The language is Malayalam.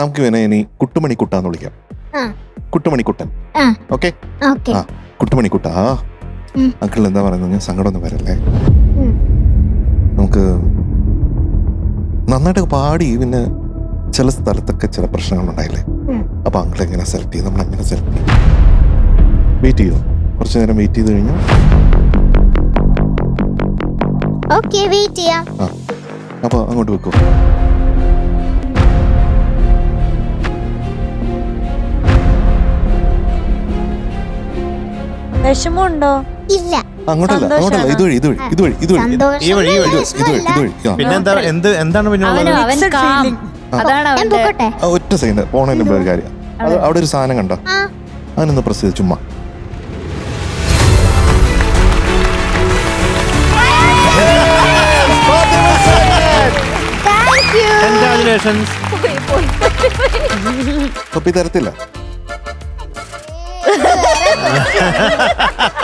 നമുക്ക് ഇവനെ ഇനി കുട്ടുമണിക്കുട്ടാന്ന് വിളിക്കാം. കുട്ടുമണിക്കുട്ടൻ. ഓക്കെ. കുട്ടുമണിക്കുട്ടാ. അങ്കിൾ എന്താ പറയുന്നത് ഞാൻ സങ്കടമൊന്നും വരല്ലേ? നമുക്ക് നന്നായിട്ട് പാടി പിന്നെ ചില സ്ഥലത്തൊക്കെ ചില പ്രശ്നങ്ങൾ ഉണ്ടായില്ലേ അപ്പൊ അങ്കിൾ എങ്ങനെ സെലക്ട് ചെയ്യും? നമ്മൾ എങ്ങനെ സെലക്ട് ചെയ്യും? വെയിറ്റ് ചെയ്യോ? കുറച്ചു നേരം വെയിറ്റ് ചെയ്ത് കഴിഞ്ഞു? ഓക്കെ വെയിറ്റ് ചെയ്യാം. അപ്പൊ അങ്ങോട്ട് വെക്കൂ. വിഷമമുണ്ടോ ഇല്ല. അങ്ങോട്ടല്ല അങ്ങോട്ടല്ല. ഇതുവഴി ഇതുവഴി ഇതുവഴി ഇതുവഴി. ഈ വഴി, ഈ വഴി, ഇതുവഴി ഇതുവഴി. ആ. പിന്നെ എന്താ എന്ത് എന്താണ് പിന്നെ അവന് ഉള്ളത്? അവൻ Mixed കാം. feeling. അതാണ് ഞാൻ അവന്റെ പൊക്കോട്ടെ ആ, ഒറ്റ സെക്കൻഡ്. പോണതിന് മുമ്പ് ഒരു കാര്യം. അത് അവിടെ ഒരു സാധനം കണ്ട? ആ. അതിനൊന്ന് പ്രസ് ചെയ്ത് ചുമ്മാ. Thank you Congratulations. തൊപ്പി തരത്തില്ല ha ha ha ha ha